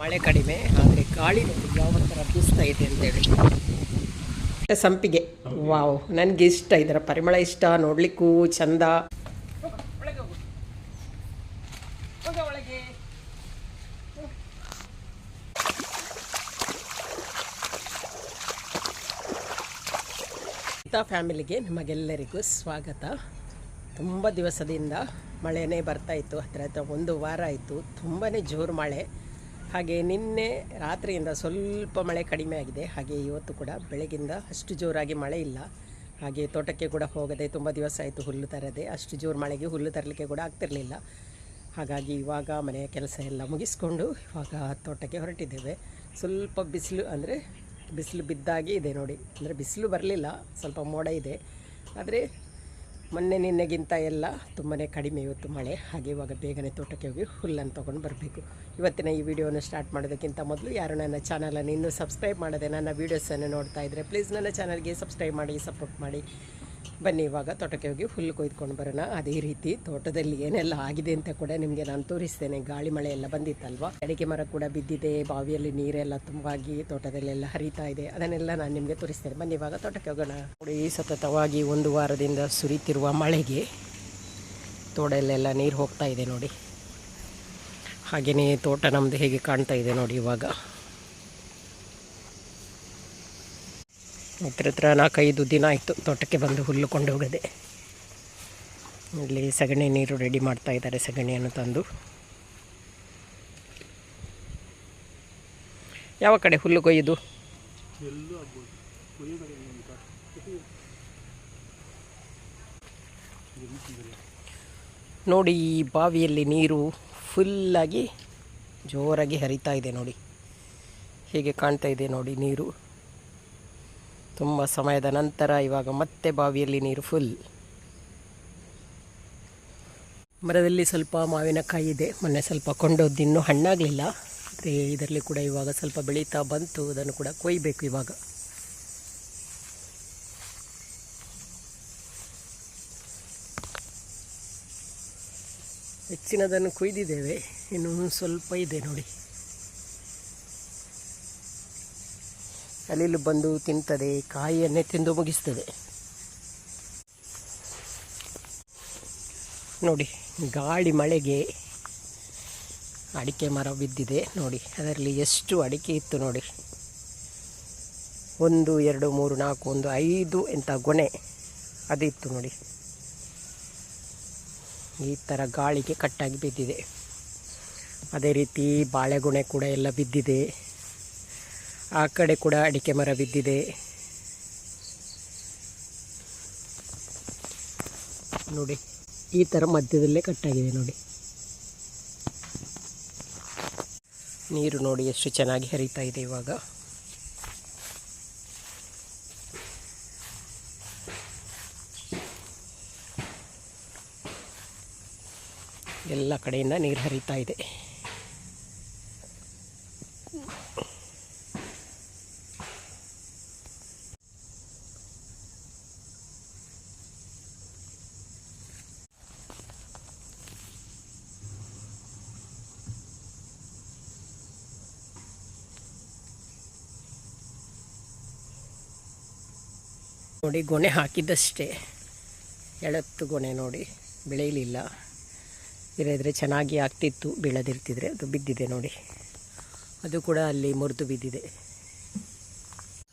ಮಳೆ ಕಡಿಮೆ, ಆದರೆ ಗಾಳಿ ನೋಡಿ ಯಾವ ಥರ ಬೀಸ್ತಾ ಇದೆ ಅಂತೇಳಿ ಸಂಪಿಗೆ. ವಾವ್, ನನಗೆ ಇಷ್ಟ ಇದರ ಪರಿಮಳ ಇಷ್ಟ, ನೋಡ್ಲಿಕ್ಕೂ ಚಂದ. ಫ್ಯಾಮಿಲಿಗೆ ನಿಮಗೆಲ್ಲರಿಗೂ ಸ್ವಾಗತ. ತುಂಬ ದಿವಸದಿಂದ ಮಳೆನೇ ಬರ್ತಾ ಇತ್ತು, ಹತ್ರ ಹತ್ರ ಒಂದು ವಾರ ಆಯಿತು ತುಂಬಾ ಜೋರು ಮಳೆ. ಹಾಗೆ ನಿನ್ನೆ ರಾತ್ರಿಯಿಂದ ಸ್ವಲ್ಪ ಮಳೆ ಕಡಿಮೆ ಆಗಿದೆ. ಹಾಗೆ ಇವತ್ತು ಕೂಡ ಬೆಳಗಿಂದ ಅಷ್ಟು ಜೋರಾಗಿ ಮಳೆ ಇಲ್ಲ. ಹಾಗೆ ತೋಟಕ್ಕೆ ಕೂಡ ಹೋಗದೆ ತುಂಬ ದಿವಸ ಆಯಿತು ಹುಲ್ಲು ತರದೆ. ಅಷ್ಟು ಜೋರು ಮಳೆಗೆ ಹುಲ್ಲು ತರಲಿಕ್ಕೆ ಕೂಡ ಆಗ್ತಿರಲಿಲ್ಲ. ಹಾಗಾಗಿ ಇವಾಗ ಮನೆಯ ಕೆಲಸ ಎಲ್ಲ ಮುಗಿಸ್ಕೊಂಡು ಇವಾಗ ತೋಟಕ್ಕೆ ಹೊರಟಿದ್ದೇವೆ. ಸ್ವಲ್ಪ ಬಿಸಿಲು ಅಂದರೆ ಬಿಸಿಲು ಬಿದ್ದಾಗಿ ಇದೆ ನೋಡಿ. ಅಂದರೆ ಬಿಸಿಲು ಬರಲಿಲ್ಲ, ಸ್ವಲ್ಪ ಮೋಡ ಇದೆ. ಆದರೆ ಮೊನ್ನೆ ನಿನ್ನೆಗಿಂತ ಎಲ್ಲ ತುಂಬಾ ಕಡಿಮೆ ಇವತ್ತು ಮಳೆ. ಹಾಗೆ ಇವಾಗ ಬೇಗನೆ ತೋಟಕ್ಕೆ ಹೋಗಿ ಹುಲ್ಲನ್ನು ತೊಗೊಂಡು ಬರಬೇಕು. ಇವತ್ತಿನ ಈ ವಿಡಿಯೋನ ಸ್ಟಾರ್ಟ್ ಮಾಡೋದಕ್ಕಿಂತ ಮೊದಲು ಯಾರು ನನ್ನ ಚಾನಲನ್ನು ಇನ್ನೂ ಸಬ್ಸ್ಕ್ರೈಬ್ ಮಾಡದೆ ನನ್ನ ವೀಡಿಯೋಸನ್ನು ನೋಡ್ತಾ ಇದ್ದರೆ ಪ್ಲೀಸ್ ನನ್ನ ಚಾನಲ್ಗೆ ಸಬ್ಸ್ಕ್ರೈಬ್ ಮಾಡಿ ಸಪೋರ್ಟ್ ಮಾಡಿ. ಬನ್ನಿ, ಇವಾಗ ತೋಟಕ್ಕೆ ಹೋಗಿ ಫುಲ್ ಕೊಯ್ದುಕೊಂಡು ಬರೋಣ. ಅದೇ ರೀತಿ ತೋಟದಲ್ಲಿ ಏನೆಲ್ಲ ಆಗಿದೆ ಅಂತ ಕೂಡ ನಿಮಗೆ ನಾನು ತೋರಿಸ್ತೇನೆ. ಗಾಳಿ ಮಳೆ ಎಲ್ಲ ಬಂದಿತ್ತಲ್ವ? ಅಡಿಕೆ ಮರ ಕೂಡ ಬಿದ್ದಿದೆ. ಬಾವಿಯಲ್ಲಿ ನೀರೆಲ್ಲ ತುಂಬಾಗಿ ತೋಟದಲ್ಲೆಲ್ಲ ಹರಿತಾ ಇದೆ. ಅದನ್ನೆಲ್ಲ ನಾನು ನಿಮಗೆ ತೋರಿಸ್ತೇನೆ. ಬನ್ನಿ, ಇವಾಗ ತೋಟಕ್ಕೆ ಹೋಗೋಣ. ನೋಡಿ, ಸತತವಾಗಿ ಒಂದು ವಾರದಿಂದ ಸುರಿತಿರುವ ಮಳೆಗೆ ತೋಡಲ್ಲೆಲ್ಲ ನೀರು ಹೋಗ್ತಾ ಇದೆ ನೋಡಿ. ಹಾಗೆಯೇ ತೋಟ ನಮ್ಮದು ಹೇಗೆ ಕಾಣ್ತಾ ಇದೆ ನೋಡಿ ಇವಾಗ. ಹತ್ರ ಹತ್ರ ನಾಲ್ಕೈದು ದಿನ ಆಯಿತು. ತೋಟಕ್ಕೆ ಬಂದು ಹುಲ್ಲು ಕೊಂಡು ಹೋಗದೆ. ಇಲ್ಲಿ ಸಗಣಿ ನೀರು ರೆಡಿ ಮಾಡ್ತಾ ಇದ್ದಾರೆ ಸಗಣಿಯನ್ನು ತಂದು. ಯಾವ ಕಡೆ ಹುಲ್ಲು ಕೊಯ್ಯೋದು? ನೋಡಿ, ಈ ಬಾವಿಯಲ್ಲಿ ನೀರು ಫುಲ್ಲಾಗಿ ಜೋರಾಗಿ ಹರಿತಾ ಇದೆ ನೋಡಿ. ಹೀಗೆ ಕಾಣ್ತಾ ಇದೆ ನೋಡಿ ನೀರು. ತುಂಬ ಸಮಯದ ನಂತರ ಇವಾಗ ಮತ್ತೆ ಬಾವಿಯಲ್ಲಿ ನೀರು ಫುಲ್ ಮರದಲ್ಲಿ ಸ್ವಲ್ಪ ಮಾವಿನಕಾಯಿ ಇದೆ. ಮೊನ್ನೆ ಸ್ವಲ್ಪ ಕೊಂಡೋದ್ದು ಇನ್ನೂ ಹಣ್ಣಾಗಲಿಲ್ಲ. ಆದರೆ ಇದರಲ್ಲಿ ಕೂಡ ಇವಾಗ ಸ್ವಲ್ಪ ಬೆಳೀತಾ ಬಂತು. ಅದನ್ನು ಕೂಡ ಕೊಯ್ಬೇಕು ಇವಾಗ. ಹೆಚ್ಚಿನದನ್ನು ಕೊಯ್ದಿದ್ದೇವೆ. ಇನ್ನೂ ಸ್ವಲ್ಪ ಇದೆ ನೋಡಿ. ಅಲ್ಲಿಲು ಬಂದು ತಿಂತದೆ, ಕಾಯಿಯನ್ನೇ ತಿಂದು ಮುಗಿಸ್ತದೆ. ನೋಡಿ, ಗಾಳಿ ಮಳೆಗೆ ಅಡಿಕೆ ಮರ ಬಿದ್ದಿದೆ. ನೋಡಿ, ಅದರಲ್ಲಿ ಎಷ್ಟು ಅಡಿಕೆ ಇತ್ತು ನೋಡಿ. ಒಂದು, ಎರಡು, ಮೂರು, ನಾಲ್ಕು, ಒಂದು, ಐದು ಎಂಥ ಗೊನೆ ಅದಿತ್ತು ನೋಡಿ. ಈ ಥರ ಗಾಳಿಗೆ ಕಟ್ಟಾಗಿ ಬಿದ್ದಿದೆ. ಅದೇ ರೀತಿ ಬಾಳೆಗೊನೆ ಕೂಡ ಎಲ್ಲ ಬಿದ್ದಿದೆ. ಆ ಕಡೆ ಕೂಡ ಅಡಿಕೆ ಮರ ಬಿದ್ದಿದೆ. ನೋಡಿ, ಈ ಥರ ಮಧ್ಯದಲ್ಲೇ ಕಟ್ಟಾಗಿದೆ ನೋಡಿ. ನೀರು ನೋಡಿ ಎಷ್ಟು ಚೆನ್ನಾಗಿ ಹರಿತಾ ಇದೆ ಇವಾಗ. ಎಲ್ಲ ಕಡೆಯಿಂದ ನೀರು ಹರಿತಾ ಇದೆ. ನೋಡಿ ಗೊನೆ ಹಾಕಿದ್ದಷ್ಟೇ. ಎಳತ್ತು ಗೊನೆ ನೋಡಿ ಬೆಳೆಯಲಿಲ್ಲ. ಇರೋದ್ರೆ ಚೆನ್ನಾಗಿ ಆಗ್ತಿತ್ತು, ಬೀಳದಿರ್ತಿದ್ರೆ ಅದು ಬಿದ್ದಿದೆ ನೋಡಿ. ಅದು ಕೂಡ ಅಲ್ಲಿ ಮುರಿದು ಬಿದ್ದಿದೆ.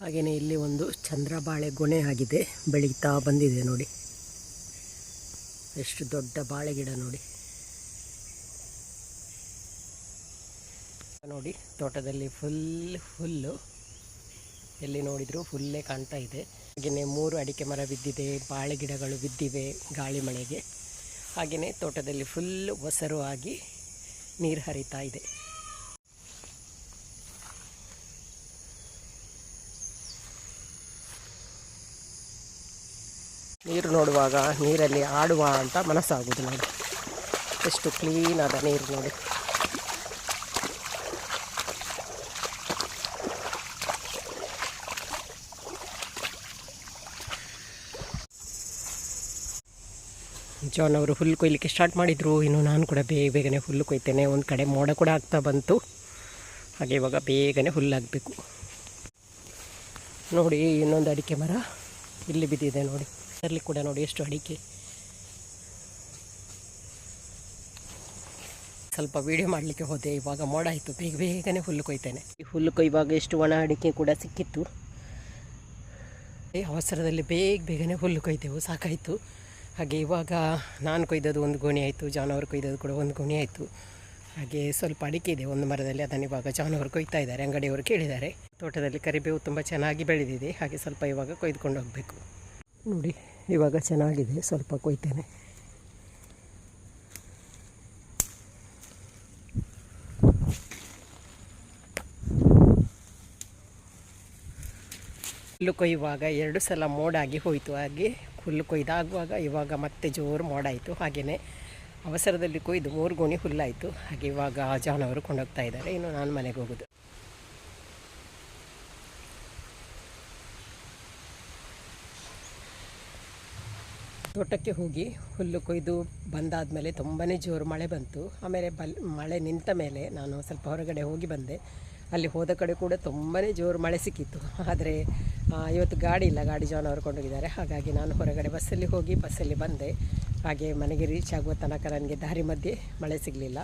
ಹಾಗೆಯೇ ಇಲ್ಲಿ ಒಂದು ಚಂದ್ರಬಾಳೆ ಗೊನೆ ಆಗಿದೆ, ಬೆಳೀತಾ ಬಂದಿದೆ ನೋಡಿ. ಎಷ್ಟು ದೊಡ್ಡ ಬಾಳೆ ಗಿಡ ನೋಡಿ. ನೋಡಿ, ತೋಟದಲ್ಲಿ ಫುಲ್ ಫುಲ್ಲು ಎಲ್ಲಿ ನೋಡಿದರೂ ಫುಲ್ಲೇ ಕಾಣ್ತಾ ಇದೆ. ಹಾಗೆಯೇ ಮೂರು ಅಡಿಕೆ ಮರ ಬಿದ್ದಿದೆ, ಬಾಳೆ ಗಿಡಗಳು ಬಿದ್ದಿವೆ ಗಾಳಿ ಮಳೆಗೆ. ಹಾಗೆಯೇ ತೋಟದಲ್ಲಿ ಫುಲ್ ಒಸರು ಆಗಿ ನೀರು ಹರಿತಾ ಇದೆ. ನೀರು ನೋಡುವಾಗ ನೀರಲ್ಲಿ ಆಡುವ ಅಂತ ಮನಸ್ಸಾಗುವುದು ನೋಡಿ. ಎಷ್ಟು ಕ್ಲೀನ್ ಆದ ನೀರು ನೋಡಿ. ಜಾನ್ ಅವರು ಹುಲ್ಲು ಕೊಯ್ಲಿಕ್ಕೆ ಸ್ಟಾರ್ಟ್ ಮಾಡಿದರು. ಇನ್ನು ನಾನು ಕೂಡ ಬೇಗ ಬೇಗನೆ ಹುಲ್ಲು ಕೊಯ್ತೇನೆ. ಒಂದು ಕಡೆ ಮೋಡ ಕೂಡ ಆಗ್ತಾ ಬಂತು. ಹಾಗೆ ಇವಾಗ ಬೇಗನೆ ಹುಲ್ಲಾಗಬೇಕು. ನೋಡಿ, ಇನ್ನೊಂದು ಅಡಿಕೆ ಮರ ಇಲ್ಲಿ ಬಿದ್ದಿದೆ ನೋಡಿ. ಅದರಲ್ಲಿ ಕೂಡ ನೋಡಿ ಎಷ್ಟು ಅಡಿಕೆ. ಸ್ವಲ್ಪ ವೀಡಿಯೋ ಮಾಡಲಿಕ್ಕೆ ಹೋದೆ. ಇವಾಗ ಮೋಡ ಆಯಿತು. ಬೇಗ, ಬೇಗನೆ ಹುಲ್ಲು ಕೊಯ್ತೇನೆ. ಈ ಹುಲ್ಲು ಕೊಯ್ಯುವಾಗ ಎಷ್ಟು ಒಣ ಅಡಿಕೆ ಕೂಡ ಸಿಕ್ಕಿತ್ತು. ಅವಸರದಲ್ಲಿ ಬೇಗ, ಬೇಗನೆ ಹುಲ್ಲು ಕೊಯ್ತೇವು. ಸಾಕಾಯಿತು. ಹಾಗೆ ಇವಾಗ ನಾನು ಕೊಯ್ದದ್ದು ಒಂದು ಗೋಣಿ ಆಯಿತು ಜಾನುವಾರು ಕೊಯ್ದದ್ದು ಕೂಡ ಒಂದು ಗೋಣಿ ಆಯಿತು. ಹಾಗೆ ಸ್ವಲ್ಪ ಅಡಿಕೆ ಇದೆ ಒಂದು ಮರದಲ್ಲಿ, ಅದನ್ನು ಇವಾಗ ಜಾನುವಾರು ಕೊಯ್ತಾ ಇದ್ದಾರೆ, ಅಂಗಡಿಯವರು ಕೇಳಿದ್ದಾರೆ. ತೋಟದಲ್ಲಿ ಕರಿಬೇವು ತುಂಬ ಚೆನ್ನಾಗಿ ಬೆಳೆದಿದೆ, ಹಾಗೆ ಸ್ವಲ್ಪ ಇವಾಗ ಕೊಯ್ದುಕೊಂಡು ಹೋಗಬೇಕು. ನೋಡಿ, ಇವಾಗ ಚೆನ್ನಾಗಿದೆ, ಸ್ವಲ್ಪ ಕೊಯ್ತೇನೆ. ಹುಲ್ಲು ಕೊಯ್ಯುವಾಗ ಎರಡು ಸಲ ಮೋಡಾಗಿ ಹೋಯಿತು. ಹಾಗೆ ಹುಲ್ಲು ಕೊಯ್ದಾಗುವಾಗ ಇವಾಗ ಮತ್ತೆ ಜೋರು ಮೋಡಾಯಿತು. ಹಾಗೆಯೇ ಅವಸರದಲ್ಲಿ ಕೊಯ್ದು ಮೂರು ಗೋಣಿ ಹುಲ್ಲಾಯಿತು. ಹಾಗೆ ಇವಾಗ ಜಾನವರು ಕೊಂಡೋಗ್ತಾ ಇದ್ದಾರೆ. ಇನ್ನು ನಾನು ಮನೆಗೆ ಹೋಗೋದು. ತೋಟಕ್ಕೆ ಹೋಗಿ ಹುಲ್ಲು ಕೊಯ್ದು ಬಂದಾದಮೇಲೆ ತುಂಬಾ ಜೋರು ಮಳೆ ಬಂತು. ಆಮೇಲೆ ಬಲ್ ಮಳೆ ನಿಂತ ಮೇಲೆ ನಾನು ಸ್ವಲ್ಪ ಹೊರಗಡೆ ಹೋಗಿ ಬಂದೆ. ಅಲ್ಲಿ ಹೋದ ಕಡೆ ಕೂಡ ತುಂಬಾ ಜೋರು ಮಳೆ ಸಿಕ್ಕಿತ್ತು. ಆದರೆ ಇವತ್ತು ಗಾಡಿ ಇಲ್ಲ, ಗಾಡಿ ಜಾನ್ ಅವರು ಕೊಂಡೋಗಿದ್ದಾರೆ. ಹಾಗಾಗಿ ನಾನು ಹೊರಗಡೆ ಬಸ್ಸಲ್ಲಿ ಹೋಗಿ ಬಸ್ಸಲ್ಲಿ ಬಂದೆ. ಹಾಗೆ ಮನೆಗೆ ರೀಚ್ ಆಗುವ ತನಕ ನನಗೆ ದಾರಿ ಮಧ್ಯೆ ಮಳೆ ಸಿಗಲಿಲ್ಲ.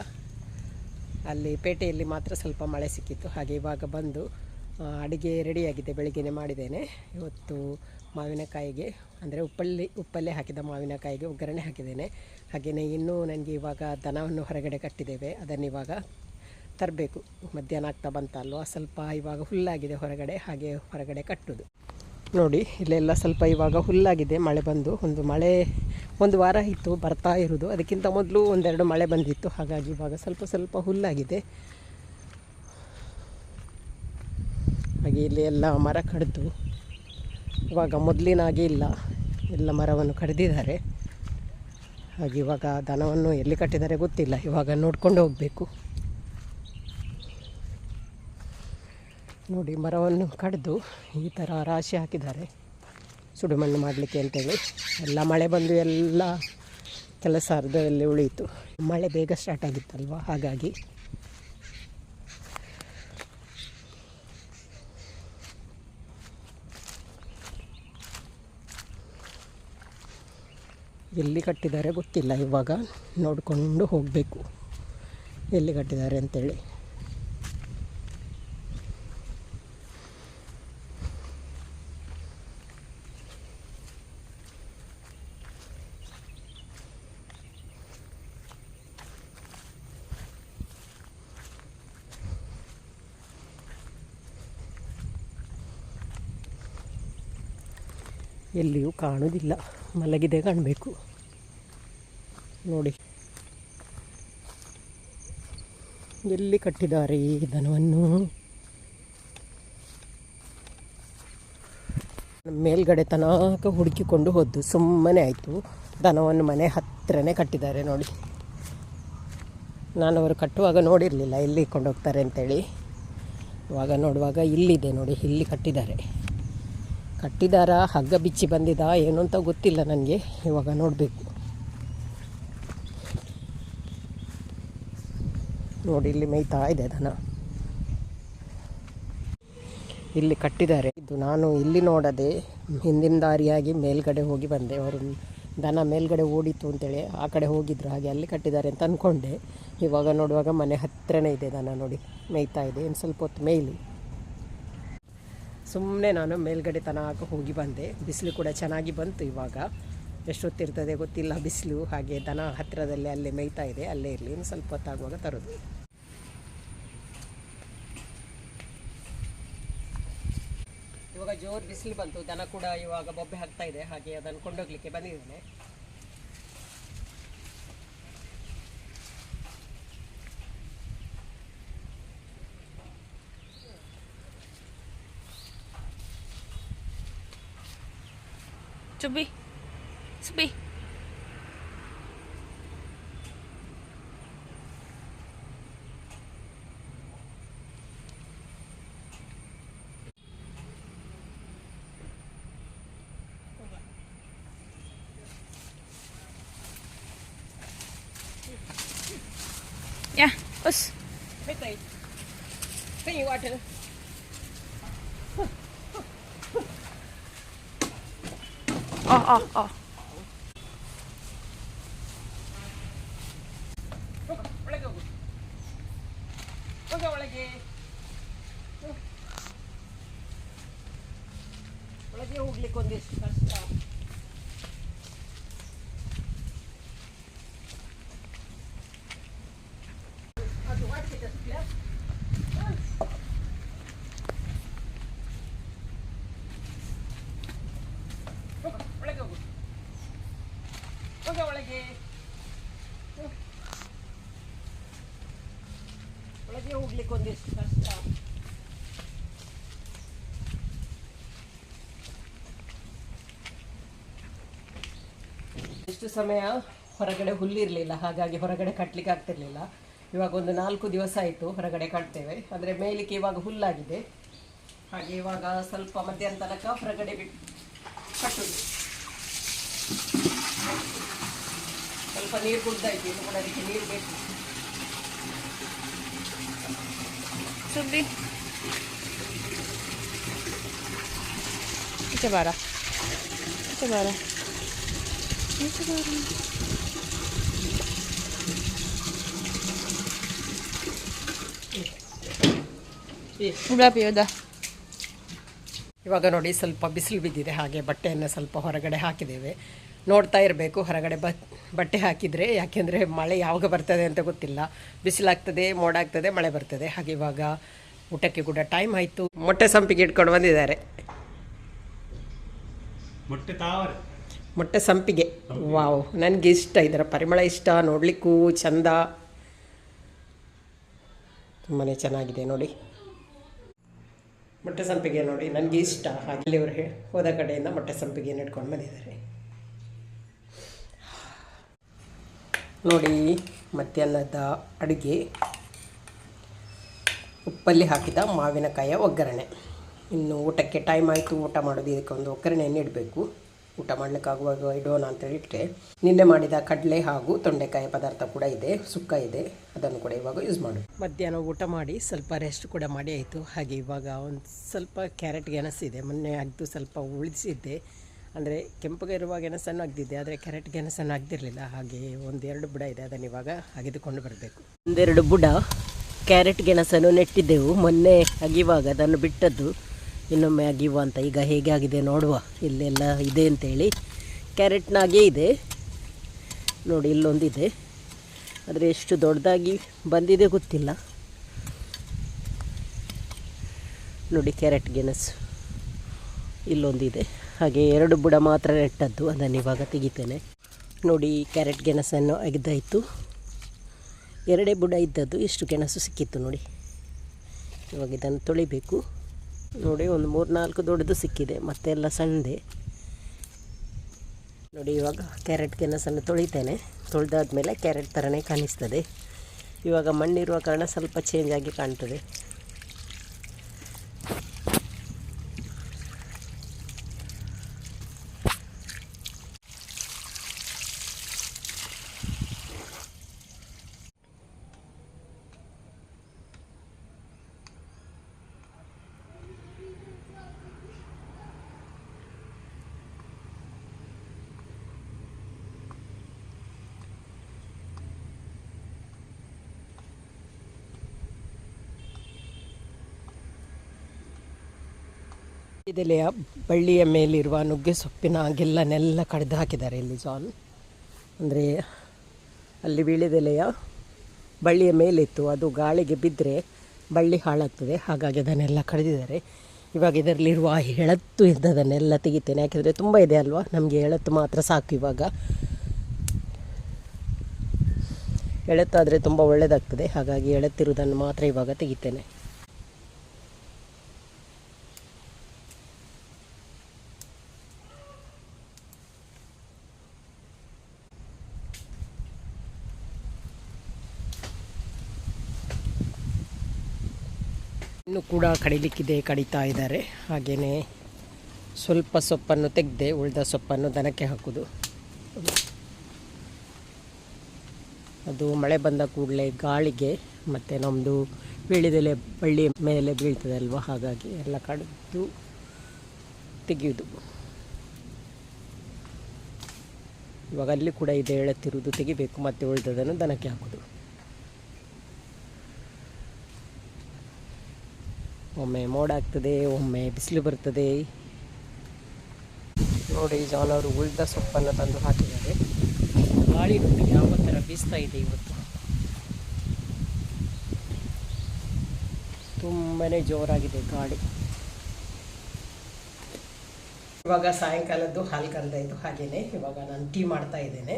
ಅಲ್ಲಿ ಪೇಟೆಯಲ್ಲಿ ಮಾತ್ರ ಸ್ವಲ್ಪ ಮಳೆ ಸಿಕ್ಕಿತ್ತು. ಹಾಗೆ ಇವಾಗ ಬಂದು ಅಡುಗೆ ರೆಡಿಯಾಗಿದೆ ಬೆಳಿಗ್ಗೆನೆ ಮಾಡಿದ್ದೇನೆ. ಇವತ್ತು ಮಾವಿನಕಾಯಿಗೆ, ಅಂದರೆ ಉಪ್ಪಲ್ಲಿ, ಉಪ್ಪಲ್ಲೇ ಹಾಕಿದ ಮಾವಿನಕಾಯಿಗೆ ಒಗ್ಗರಣೆ ಹಾಕಿದ್ದೇನೆ. ಹಾಗೆಯೇ ಇನ್ನೂ ನನಗೆ ಇವಾಗ ದನವನ್ನು ಹೊರಗಡೆ ಕಟ್ಟಿದ್ದೇವೆ. ಅದನ್ನು ಇವಾಗ ತರಬೇಕು. ಮಧ್ಯಾಹ್ನ ಆಗ್ತಾ ಬಂತಲ್ವ ಸ್ವಲ್ಪ ಇವಾಗ ಹುಲ್ಲಾಗಿದೆ ಹೊರಗಡೆ, ಹಾಗೆ ಹೊರಗಡೆ ಕಟ್ಟೋದು. ನೋಡಿ, ಇಲ್ಲೆಲ್ಲ ಸ್ವಲ್ಪ ಇವಾಗ ಹುಲ್ಲಾಗಿದೆ, ಮಳೆ ಬಂದು. ಒಂದು ಮಳೆ, ಒಂದು ವಾರ ಇತ್ತು, ಬರ್ತಾ ಇರೋದು. ಅದಕ್ಕಿಂತ ಮೊದಲು ಒಂದೆರಡು ಮಳೆ ಬಂದಿತ್ತು. ಹಾಗಾಗಿ ಇವಾಗ ಸ್ವಲ್ಪ ಸ್ವಲ್ಪ ಹುಲ್ಲಾಗಿದೆ. ಹಾಗೆ ಇಲ್ಲಿ ಎಲ್ಲ ಮರ ಕಡಿದು. ಇವಾಗ ಮೊದಲಿನಾಗೆ ಇಲ್ಲ. ಎಲ್ಲ ಮರವನ್ನು ಕಡಿದಿದ್ದಾರೆ. ಹಾಗೆ ಇವಾಗ ದನವನ್ನು ಎಲ್ಲಿ ಕಟ್ಟಿದ್ದಾರೆ ಗೊತ್ತಿಲ್ಲ. ಇವಾಗ ನೋಡ್ಕೊಂಡು ಹೋಗಬೇಕು. ನೋಡಿ, ಮರವನ್ನು ಕಡಿದು ಈ ಥರ ರಾಶಿ ಹಾಕಿದ್ದಾರೆ. ಸುಡುಮಣ್ಣು ಮಾಡಲಿಕ್ಕೆ ಅಂತೇಳಿ. ಎಲ್ಲ ಮಳೆ ಬಂದು ಎಲ್ಲ ಕೆಲಸ ಅರ್ಧದಲ್ಲಿ ಉಳಿಯಿತು. ಮಳೆ ಬೇಗ ಸ್ಟಾರ್ಟ್ ಆಗಿತ್ತಲ್ವ? ಹಾಗಾಗಿ. ಎಲ್ಲಿ ಕಟ್ಟಿದ್ದಾರೆ ಗೊತ್ತಿಲ್ಲ. ಇವಾಗ ನೋಡಿಕೊಂಡು ಹೋಗಬೇಕು. ಎಲ್ಲಿ ಕಟ್ಟಿದ್ದಾರೆ ಅಂತೇಳಿ. ಎಲ್ಲಿಯೂ ಕಾಣುವುದಿಲ್ಲ. ಮಲಗಿದೆ ಕಾಣಬೇಕು. ನೋಡಿ. ಎಲ್ಲಿ ಕಟ್ಟಿದ್ದಾರೆ ಈ ದನವನ್ನು ಮೇಲ್ಗಡೆ ತನಕ ಹುಡುಕಿಕೊಂಡು ಹೋದ್ದು. ಸುಮ್ಮನೆ ಆಯಿತು. ದನವನ್ನು ಮನೆ ಹತ್ತಿರನೇ ಕಟ್ಟಿದ್ದಾರೆ ನೋಡಿ. ನಾನು ಅವರು ಕಟ್ಟುವಾಗ ನೋಡಿರಲಿಲ್ಲ. ಎಲ್ಲಿ ಕೊಂಡೋಗ್ತಾರೆ ಅಂತೇಳಿ. ಇವಾಗ ನೋಡುವಾಗ ಇಲ್ಲಿದೆ ನೋಡಿ. ಇಲ್ಲಿ ಕಟ್ಟಿದ್ದಾರೆ. ಕಟ್ಟಿದಾರ, ಹಗ್ಗ ಬಿಚ್ಚಿ ಬಂದಿದ, ಏನು ಅಂತ ಗೊತ್ತಿಲ್ಲ ನನಗೆ. ಇವಾಗ ನೋಡಬೇಕು. ನೋಡಿ, ಇಲ್ಲಿ ಮೇಯ್ತಾ ಇದೆ ದನ. ಇಲ್ಲಿ ಕಟ್ಟಿದ್ದಾರೆ. ಇದು ನಾನು ಇಲ್ಲಿ ನೋಡದೆ ಹಿಂದಿನ ದಾರಿಯಾಗಿ ಮೇಲ್ಗಡೆ ಹೋಗಿ ಬಂದೆ. ಅವರು ದನ ಮೇಲ್ಗಡೆ ಓಡಿತು ಅಂತೇಳಿ ಆ ಕಡೆ ಹೋಗಿದ್ರು. ಹಾಗೆ ಅಲ್ಲಿ ಕಟ್ಟಿದ್ದಾರೆ ಅಂತ ಅಂದ್ಕೊಂಡೆ ಇವಾಗ ನೋಡುವಾಗ ಮನೆ ಹತ್ತಿರನೇ ಇದೆ ದನ ನೋಡಿ. ಮೇಯ್ತಾ ಇದೆ. ಇನ್ನು ಸ್ವಲ್ಪ ಹೊತ್ತು ಮೇಯ್ಲಿ. ಸುಮ್ಮನೆ ನಾನು ಮೇಲ್ಗಡೆ ತನಕ ಹೋಗಿ ಬಂದೆ. ಬಿಸಿಲು ಕೂಡ ಚೆನ್ನಾಗಿ ಬಂತು ಇವಾಗ. ಎಷ್ಟೊತ್ತಿರ್ತದೆ ಗೊತ್ತಿಲ್ಲ ಬಿಸಿಲು, ಹಾಗೆ ದನ ಹತ್ತಿರದಲ್ಲೇ ಅಲ್ಲೇ ಮೇಯ್ತಾ ಇದೆ, ಅಲ್ಲೇ ಇರಲಿ. ಇನ್ನು ಸ್ವಲ್ಪ ಹೊತ್ತಾಗುವಾಗ ತರೋದು. ಇವಾಗ ಜೋರು ಬಿಸಿಲು ಬಂತು. ದನ ಕೂಡ ಇವಾಗ ಬೊಬ್ಬೆ ಹಾಕ್ತಾ ಇದೆ. ಹಾಗೆ ಅದನ್ನು ಕೊಂಡೋಗ್ಲಿಕ್ಕೆ ಬಂದಿದ್ದೇನೆ. ചുബി ചുബി Yeah, us. Hey, hey, you water. 哦哦 ಒಳಗೆ ko discuss ಎಷ್ಟು ಸಮಯ ಹೊರಗಡೆ ಹುಲ್ಲಿರಲಿಲ್ಲ ಹಾಗಾಗಿ ಹೊರಗಡೆ ಕಟ್ಟಲಿಕ್ಕೆ ಆಗ್ತಿರ್ಲಿಲ್ಲ. ಇವಾಗ ಒಂದು ನಾಲ್ಕು ದಿವಸ ಆಯಿತು ಹೊರಗಡೆ ಕಟ್ತೇವೆ. ಅಂದರೆ ಮೇಲಿಕ್ಕೆ ಇವಾಗ ಹುಲ್ಲಾಗಿದೆ. ಹಾಗೆ ಇವಾಗ ಸ್ವಲ್ಪ ಮಧ್ಯಾಹ್ನ ತನಕ ಹೊರಗಡೆ ಬಿಟ್ಟು ಕಟ್ಟುದು. ಸ್ವಲ್ಪ ನೀರು ಕುಡ್ದಾಯ್ತು, ಇನ್ನು ಕೂಡ ಅದಕ್ಕೆ ನೀರು ಬೇಕು. চব্বিশ এটা বাড়া এটা বাড়া এটা বাড়া ಇವಾಗ ನೋಡಿ ಸ್ವಲ್ಪ ಬಿಸಿಲು ಬಿದ್ದಿದೆ ಹಾಗೆ ಬಟ್ಟೆಯನ್ನು ಸ್ವಲ್ಪ ಹೊರಗಡೆ ಹಾಕಿದ್ದೇವೆ. ನೋಡ್ತಾ ಇರಬೇಕು ಹೊರಗಡೆ ಬ ಬಟ್ಟೆ ಹಾಕಿದರೆ ಯಾಕೆಂದರೆ ಮಳೆ ಯಾವಾಗ ಬರ್ತದೆ ಅಂತ ಗೊತ್ತಿಲ್ಲ. ಬಿಸಿಲಾಗ್ತದೆ ಮೋಡ ಆಗ್ತದೆ ಮಳೆ ಬರ್ತದೆ. ಹಾಗೆ ಇವಾಗ ಊಟಕ್ಕೆ ಕೂಡ ಟೈಮ್ ಆಯಿತು. ಮೊಟ್ಟೆ ಸಂಪಿಗೆ ಇಟ್ಕೊಂಡು ಬಂದಿದ್ದಾರೆ. ಮೊಟ್ಟೆ ಸಂಪಿಗೆ. ವಾವ್ ನನಗೆ ಇಷ್ಟ. ಇದರ ಪರಿಮಳ ಇಷ್ಟ. ನೋಡಲಿಕ್ಕೂ ಚಂದ. ತುಂಬಾ ಚೆನ್ನಾಗಿದೆ ನೋಡಿ. ಮೊಟ್ಟೆ ಸಂಪಿಗೆ ನೋಡಿ ನನಗೆ ಇಷ್ಟ. ಹಾಗೆ ಇಲ್ಲಿ ಅವರು ಹೋದ ಕಡೆಯಿಂದ ಮೊಟ್ಟೆ ಸಂಪಿಗೆಯನ್ನು ಇಟ್ಕೊಂಡು ಬಂದಿದ್ದಾರೆ. ನೋಡಿ, ಮಧ್ಯಾಹ್ನದ ಅಡುಗೆ. ಉಪ್ಪಲ್ಲಿ ಹಾಕಿದ ಮಾವಿನಕಾಯಿಯ ಒಗ್ಗರಣೆ. ಇನ್ನು ಊಟಕ್ಕೆ ಟೈಮ್ ಆಯಿತು, ಊಟ ಮಾಡೋದು. ಇದಕ್ಕೆ ಒಂದು ಒಗ್ಗರಣೆಯನ್ನು ಇಡಬೇಕು ಊಟ ಮಾಡಲಿಕ್ಕಾಗುವಾಗ ಇಡೋಣ ಅಂತ ಇಟ್ಟರೆ ನಿನ್ನೆ ಮಾಡಿದ ಕಡಲೆ ಹಾಗೂ ತೊಂಡೆಕಾಯಿ ಪದಾರ್ಥ ಕೂಡ ಇದೆ, ಸುಕ್ಕ ಇದೆ. ಅದನ್ನು ಕೂಡ ಇವಾಗ ಯೂಸ್ ಮಾಡೋದು ಮಧ್ಯಾಹ್ನ ಊಟ ಮಾಡಿ, ಸ್ವಲ್ಪ ರೆಸ್ಟ್ ಕೂಡ ಮಾಡಿ ಆಯಿತು. ಹಾಗೆ ಇವಾಗ ಒಂದು ಸ್ವಲ್ಪ ಕ್ಯಾರೆಟ್ ಗೆಣಸಿದೆ ಮೊನ್ನೆ ಅದು ಸ್ವಲ್ಪ ಉಳಿಸಿದ್ದೆ. ಅಂದರೆ ಕೆಂಪಗೆ ಇರುವ ಗೆಣಸನ್ನು ಅಗ್ದಿದ್ದೆ, ಆದರೆ ಕ್ಯಾರೆಟ್ ಗೆಣಸನ್ನು ಅಗ್ದಿರಲಿಲ್ಲ. ಹಾಗೆ ಒಂದೆರಡು ಬುಡ ಇದೆ, ಅದನ್ನು ಇವಾಗ ಅಗೆದುಕೊಂಡು ಬರಬೇಕು. ಒಂದೆರಡು ಬುಡ ಕ್ಯಾರೆಟ್ ಗೆಣಸನ್ನು ನೆಟ್ಟಿದ್ದೆವು. ಮೊನ್ನೆ ಅಗಿವಾಗ ಅದನ್ನು ಬಿಟ್ಟದ್ದು. ಇನ್ನೊಮ್ಮೆ ಅಗಿಯುವ ಅಂತ ಈಗ ಹೇಗೆ ಆಗಿದೆ ನೋಡುವ. ಇಲ್ಲೆಲ್ಲ ಇದೆ ಅಂತೇಳಿ ಕ್ಯಾರೆಟ್ನಾಗೆ ಇದೆ. ನೋಡಿ, ಇಲ್ಲೊಂದಿದೆ. ಆದರೆ ಎಷ್ಟು ದೊಡ್ಡದಾಗಿ ಬಂದಿದೆ ಗೊತ್ತಿಲ್ಲ. ನೋಡಿ ಕ್ಯಾರೆಟ್ ಗೆಣಸು. ಇಲ್ಲೊಂದಿದೆ. ಹಾಗೆ ಎರಡು ಬುಡ ಮಾತ್ರ ನೆಟ್ಟದ್ದು, ಅದನ್ನು ಇವಾಗ ತೆಗಿತೇನೆ. ನೋಡಿ, ಕ್ಯಾರೆಟ್ ಗೆಣಸನ್ನು ಅಗೆದಾಯಿತು ಎರಡೇ ಬುಡ ಇದ್ದದ್ದು, ಇಷ್ಟು ಗೆಣಸು ಸಿಕ್ಕಿತ್ತು ನೋಡಿ. ಇವಾಗ ಇದನ್ನು ತೊಳಿಬೇಕು. ನೋಡಿ, ಒಂದು ಮೂರು ನಾಲ್ಕು ದೊಡ್ಡದು ಸಿಕ್ಕಿದೆ, ಮತ್ತೆಲ್ಲ ಸಣ್ಣದೆ ನೋಡಿ, ಇವಾಗ ಕ್ಯಾರೆಟ್ ಗೆಣಸನ್ನು ತೊಳಿತೇನೆ. ತೊಳೆದಾದ್ಮೇಲೆ ಕ್ಯಾರೆಟ್ ಥರನೇ ಕಾಣಿಸ್ತದೆ. ಇವಾಗ ಮಣ್ಣಿರುವ ಕಾರಣ ಸ್ವಲ್ಪ ಚೇಂಜ್ ಆಗಿ ಕಾಣ್ತದೆ. ಇದೆಲೆಯ ಬಳ್ಳಿಯ ಮೇಲಿರುವ ನುಗ್ಗೆ ಸೊಪ್ಪಿನ ಗೆಲ್ಲನೆಲ್ಲ ಕಡ್ದು ಹಾಕಿದ್ದಾರೆ ಇಲ್ಲಿ ಜಾನ್. ಅಂದರೆ ಅಲ್ಲಿ ಬೀಳಿದೆಲೆಯ ಬಳ್ಳಿಯ ಮೇಲಿತ್ತು, ಅದು ಗಾಳಿಗೆ ಬಿದ್ದರೆ ಬಳ್ಳಿ ಹಾಳಾಗ್ತದೆ, ಹಾಗಾಗಿ ಅದನ್ನೆಲ್ಲ ಕಡಿದಿದ್ದಾರೆ. ಇವಾಗ ಇದರಲ್ಲಿರುವ ಎಳತ್ತು ಇದ್ದದನ್ನೆಲ್ಲ ತೆಗಿತೇನೆ, ಯಾಕೆಂದರೆ ತುಂಬ ಇದೆ ಅಲ್ವಾ? ನಮಗೆ ಎಳತ್ತು ಮಾತ್ರ ಸಾಕು ಇವಾಗ. ಎಳೆತ್ತಾದರೆ ತುಂಬ ಒಳ್ಳೆಯದಾಗ್ತದೆ ಹಾಗಾಗಿ ಎಳೆತ್ತಿರುವುದನ್ನು ಮಾತ್ರ ಇವಾಗ ತೆಗಿತೇನೆ. ಇನ್ನು ಕೂಡ ಕಡಿಲಿಕ್ಕಿದೆ, ಕಡಿತಾ ಇದ್ದಾರೆ. ಹಾಗೆಯೇ ಸ್ವಲ್ಪ ಸೊಪ್ಪನ್ನು ತೆಗೆದೆ ಉಳಿದ ಸೊಪ್ಪನ್ನು ದನಕ್ಕೆ ಹಾಕೋದು. ಅದು ಮಳೆ ಬಂದ ಕೂಡಲೇ ಗಾಳಿಗೆ ಮತ್ತು ನಮ್ಮದು ಬೀಳಿದೆಲೆ ಬಳ್ಳಿ ಮೇಲೆ ಬೀಳ್ತದೆ ಅಲ್ವಾ? ಹಾಗಾಗಿ ಎಲ್ಲ ಕಡಿದು ತೆಗೆಯೋದು. ಇವಾಗ ಅಲ್ಲಿ ಕೂಡ ಇದೆ ಎಳತ್ತಿರುವುದು ತೆಗಿಬೇಕು, ಮತ್ತು ಉಳಿದದನ್ನು ದನಕ್ಕೆ ಹಾಕೋದು. ಒಮ್ಮೆ ಮೋಡ ಆಗ್ತದೆ, ಒಮ್ಮೆ ಬಿಸಿಲು ಬರ್ತದೆ. ನೋಡಿ, ಜಾನ್ ಅವರು ಉಳಿದ ಸೊಪ್ಪನ್ನು ತಂದು ಹಾಕಿದ್ದಾರೆ. ಗಾಳಿ ನೋಡಿ, ಯಾವ ಥರ ಬೀಸ್ತಾ ಇದೆ ಇವತ್ತು. ತುಂಬಾ ಜೋರಾಗಿದೆ ಗಾಳಿ. ಇವಾಗ ಸಾಯಂಕಾಲದ್ದು ಹಾಲು ಕರೆದಾಯಿತು ಹಾಗೇನೆ. ಇವಾಗ ನಾನು ಟೀ ಮಾಡ್ತಾ ಇದ್ದೇನೆ.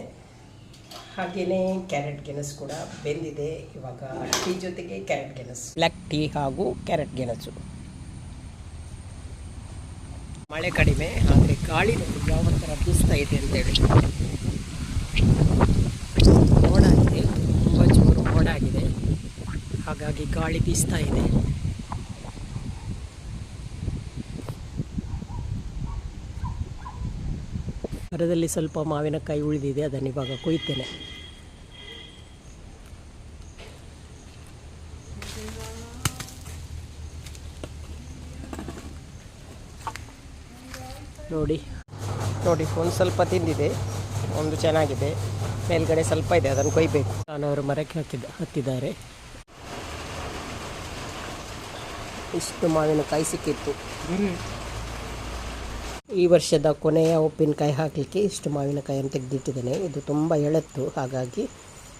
ಹಾಗೆಯೇ ಕ್ಯಾರೆಟ್ ಗೆಣಸು ಕೂಡ ಬೆಂದಿದೆ. ಇವಾಗ ಟೀ ಜೊತೆಗೆ ಕ್ಯಾರೆಟ್ ಗೆಣಸು. ಬ್ಲ್ಯಾಕ್ ಟೀ ಹಾಗೂ ಕ್ಯಾರೆಟ್ ಗೆಣಸು. ಮಳೆ ಕಡಿಮೆ, ಆದರೆ ಗಾಳಿ ಯಾವ ಥರ ಬೀಸ್ತಾ ಇದೆ ಅಂತೇಳಿ ಮೋಡ ಇದೆ, ತುಂಬ ಜೋರು ಮೋಡ ಆಗಿದೆ. ಹಾಗಾಗಿ ಗಾಳಿ ಬೀಸ್ತಾ ಇದೆ. ಮರದಲ್ಲಿ ಸ್ವಲ್ಪ ಮಾವಿನಕಾಯಿ ಉಳಿದಿದೆ, ಅದನ್ನು ಇವಾಗ ಕೊಯ್ತೇನೆ. ನೋಡಿ. ನೋಡಿ, ಒಂದು ಸ್ವಲ್ಪ ತಿಂದಿದೆ, ಒಂದು ಚೆನ್ನಾಗಿದೆ. ಮೇಲ್ಗಡೆ ಸ್ವಲ್ಪ ಇದೆ, ಅದನ್ನು ಕೊಯ್ಬೇಕು. ನಾನು ಅವರು ಮರಕ್ಕೆ ಹಾಕಿದ್ದ ಹತ್ತಿದ್ದಾರೆ. ಇಷ್ಟು ಮಾವಿನಕಾಯಿ ಸಿಕ್ಕಿತ್ತು. ಈ ವರ್ಷದ ಕೊನೆಯ ಉಪ್ಪಿನಕಾಯಿ ಹಾಕಲಿಕ್ಕೆ ಇಷ್ಟು ಮಾವಿನಕಾಯಿಯನ್ನು ತೆಗೆದಿಟ್ಟಿದ್ದೇನೆ. ಇದು ತುಂಬ ಎಳೆತ್ತು. ಹಾಗಾಗಿ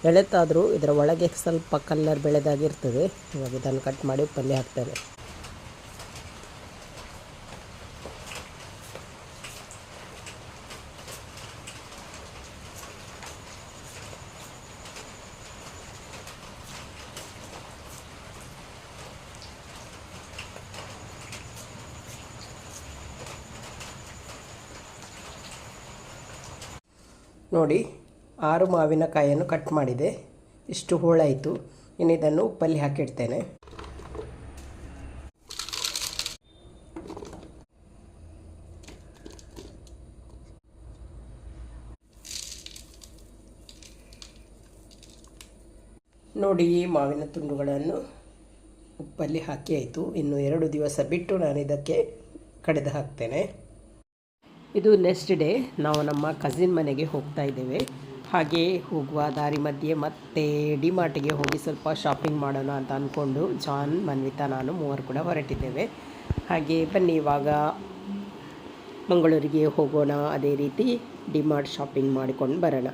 ಎಳೆತ್ತಾದರೂ ಇದರ ಒಳಗೆ ಸ್ವಲ್ಪ ಕಲ್ಲರ್ ಬೆಳೆದಾಗಿರ್ತದೆ. ಇವಾಗ ಇದನ್ನು ಕಟ್ ಮಾಡಿ ಉಪ್ಪಲ್ಲಿ ಹಾಕ್ತೇನೆ. ನೋಡಿ, ಆರು ಮಾವಿನಕಾಯಿಯನ್ನು ಕಟ್ ಮಾಡಿದೆ. ಇಷ್ಟು ಹೋಳಾಯಿತು. ಇನ್ನು ಇದನ್ನು ಉಪ್ಪಲ್ಲಿ ಹಾಕಿಡ್ತೇನೆ. ನೋಡಿ, ಈ ಮಾವಿನ ತುಂಡುಗಳನ್ನು ಉಪ್ಪಲ್ಲಿ ಹಾಕಿ ಆಯಿತು. ಇನ್ನು ಎರಡು ದಿವಸ ಬಿಟ್ಟು ನಾನು ಇದಕ್ಕೆ ಕಡೆದು ಹಾಕ್ತೇನೆ. ಇದು ನೆಕ್ಸ್ಟ್ ಡೇ ನಾವು ನಮ್ಮ ಕಸಿನ್ ಮನೆಗೆ ಹೋಗ್ತಾ ಇದ್ದೇವೆ. ಹಾಗೆ ಹೋಗುವ ದಾರಿ ಮಧ್ಯೆ ಮತ್ತೆ ಡಿಮಾರ್ಟಿಗೆ ಹೋಗಿ ಸ್ವಲ್ಪ ಶಾಪಿಂಗ್ ಮಾಡೋಣ ಅಂತ ಅಂದ್ಕೊಂಡು ಜಾನ್ ಮನ್ವಿತಾ ನಾನು ಮೂವರು ಕೂಡ ಹೊರಟಿದ್ದೇವೆ. ಹಾಗೆ ಬನ್ನಿ, ಇವಾಗ ಮಂಗಳೂರಿಗೆ ಹೋಗೋಣ ಅದೇ ರೀತಿ ಡಿಮಾರ್ಟ್ ಶಾಪಿಂಗ್ ಮಾಡಿಕೊಂಡು ಬರೋಣ.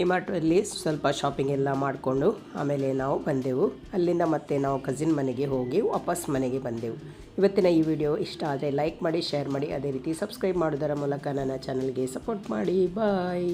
ಡಿಮಾರ್ಟಲ್ಲಿ ಸ್ವಲ್ಪ ಶಾಪಿಂಗ್ ಎಲ್ಲ ಮಾಡಿಕೊಂಡು ಆಮೇಲೆ ನಾವು ಬಂದೆವು. ಅಲ್ಲಿಂದ ಮತ್ತೆ ನಾವು ಕಸಿನ್ ಮನೆಗೆ ಹೋಗಿ ವಾಪಸ್ ಮನೆಗೆ ಬಂದೆವು. ಇವತ್ತಿನ ಈ ವಿಡಿಯೋ ಇಷ್ಟ ಆದರೆ ಲೈಕ್ ಮಾಡಿ ಶೇರ್ ಮಾಡಿ, ಅದೇ ರೀತಿ ಸಬ್ಸ್ಕ್ರೈಬ್ ಮಾಡೋದರ ಮೂಲಕ ನನ್ನ ಚಾನಲ್ಗೆ ಸಪೋರ್ಟ್ ಮಾಡಿ. ಬಾಯ್